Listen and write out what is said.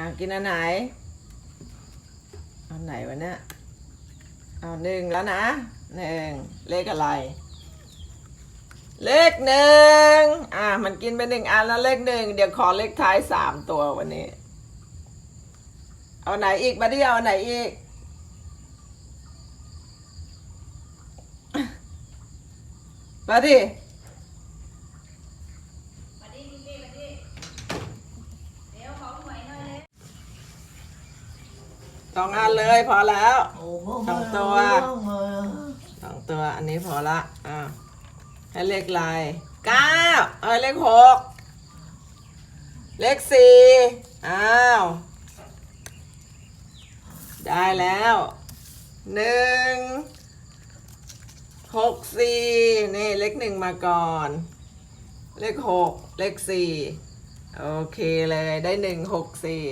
อ่ากินอันไหนเอาไหนวะเนี่ยเอาหนึ่งแล้วนะหนึ่งเลขอะไร เลขหนึ่งอ่ามันกินไปหนึ่งอันแล้วเลขหนึ่งเดี๋ยวขอเลขท้ายสามตัววันนี้ เอาไหนอีกมาดิเอาไหนอีกมาดิ มาดิดิดิมาดิเดี๋ยวขอหวยหน่อยเลย ส องอันเลยพอแล้วสองตัวสองตัวอันนี้พอละอ่าให้เลขลายเก้าเอ้ยเลขหกเลขสี่อ้าว ได้แล้วหนึ่งหกสี่นี่เลขหนึ่งมาก่อน เลขหกเลขสี่โอเคเลยได้หนึ่งหกสี่